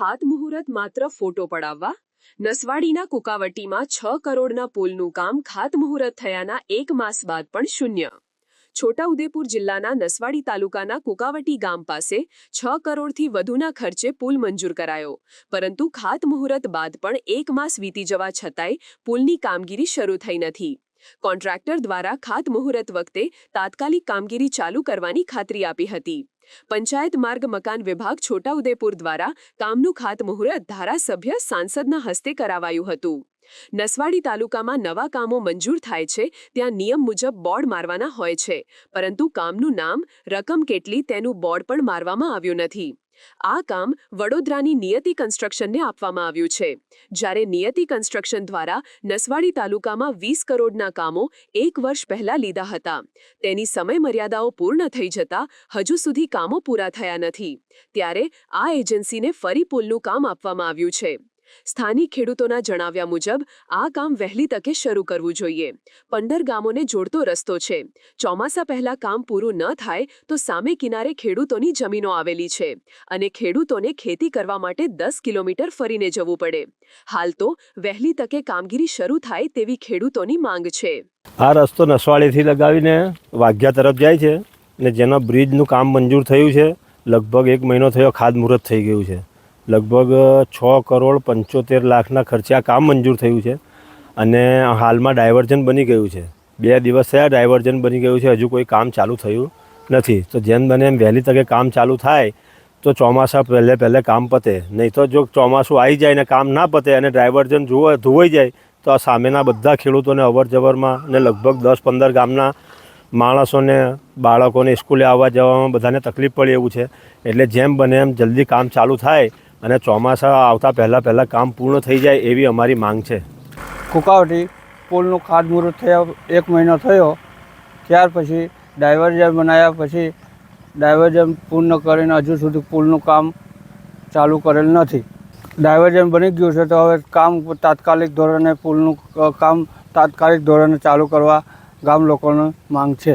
ખાતમુહૂર્ત માત્ર ફોટો પડાવવા? નસવાડીના કુકાવટીમાં છ કરોડના પુલનું કામ ખાતમુહૂર્ત થયાના એક માસ બાદ પણ શૂન્ય. છોટાઉદેપુર જિલ્લાના નસવાડી તાલુકાના કુકાવટી ગામ પાસે છ કરોડથી વધુના ખર્ચે પુલ મંજૂર કરાયો. પરંતુ ખાતમુહૂર્ત બાદ પણ એક માસ વીતી જવા છતાંય પુલની કામગીરી શરૂ થઈ નથી. કોન્ટ્રાક્ટર દ્વારા ખાતમુહૂર્ત વખતે તાત્કાલિક કામગીરી ચાલુ કરવાની ખાતરી આપી હતી. પંચાયત માર્ગ મકાન વિભાગ છોટાઉદેપુર દ્વારા કામનું ખાતમુહૂર્ત ધારાસભ્ય સાંસદના હસ્તે કરાવાયું હતું. નસવાડી તાલુકામાં નવા કામો મંજૂર થાય છે, ત્યાં નિયમ મુજબ બોર્ડ મારવાના હોય છે, પરંતુ કામનું નામ, રકમ કેટલી તેનું બોર્ડ પણ મારવામાં આવ્યું નથી. આ કામ વડોદરાની નિયતિ કન્સ્ટ્રક્શનને આપવામાં આવ્યું છે. જ્યારે નિયતિ કન્સ્ટ્રક્શન દ્વારા નસવાડી તાલુકામાં વીસ કરોડના કામો એક વર્ષ પહેલા લીધા હતા. તેની સમયમર્યાદાઓ પૂર્ણ થઈ જતા હજુ સુધી કામો પૂરા થયા નથી. ત્યારે આ એજન્સીને ફરી પુલનું કામ આપવામાં આવ્યું છે. સ્થાનિક ખેડૂતોના જણાવ્યા મુજબ, આ કામ વહેલી તકે શરૂ કરવું જોઈએ. પંદર ગામોને જોડતો રસ્તો છે. ચોમાસા પહેલા કામ પૂરું ન થાય તો સામે કિનારે ખેડૂતોની જમીનો આવેલી છે અને ખેડૂતોને ખેતી કરવા માટે દસ કિલોમીટર ફરીને જવું પડે. હાલ તો વહેલી તકે કામગીરી શરૂ થાય તેવી ખેડૂતોની માંગ છે. આ રસ્તો નસવાડીથી લગાવીને વાઘ્યા તરફ જાય છે ને જેના બ્રિજનું કામ મંજૂર થયું છે. લગભગ એક મહિનો થયો ખાદ મુહૂર્ત થઈ ગયું છે. લગભગ છ કરોડ પંચોતેર લાખના ખર્ચે આ કામ મંજૂર થયું છે અને હાલમાં ડાયવર્ઝન બની ગયું છે. બે દિવસ થયા ડાયવર્ઝન બની ગયું છે, હજુ કોઈ કામ ચાલુ થયું નથી. તો જેમ બને એમ વહેલી તકે કામ ચાલુ થાય તો ચોમાસા પહેલે પહેલે કામ પતે. નહીં તો જો ચોમાસું આવી જાય ને કામ ના પતે અને ડાયવર્ઝન જુઓ, ધોવાઈ જાય, તો આ સામેના બધા ખેડૂતોને અવર જવરમાં ને લગભગ દસ પંદર ગામના માણસોને, બાળકોને સ્કૂલે આવવા જવામાં બધાને તકલીફ પડે એવું છે. એટલે જેમ બને એમ જલ્દી કામ ચાલુ થાય અને ચોમાસા આવતા પહેલાં પહેલાં કામ પૂર્ણ થઈ જાય એવી અમારી માંગ છે. કુકાવટી પુલનું ખાતમુહૂર્ત થયા, એક મહિનો થયો, ત્યાર પછી ડાયવર્જન બનાવ્યા પછી ડાયવર્જન પૂર્ણ કરીને હજુ સુધી પુલનું કામ ચાલુ કરેલ નથી. ડાયવર્જન બની ગયું છે તો હવે કામ તાત્કાલિક ધોરણે પુલનું કામ તાત્કાલિક ધોરણે ચાલુ કરવા ગામ લોકોની માંગ છે.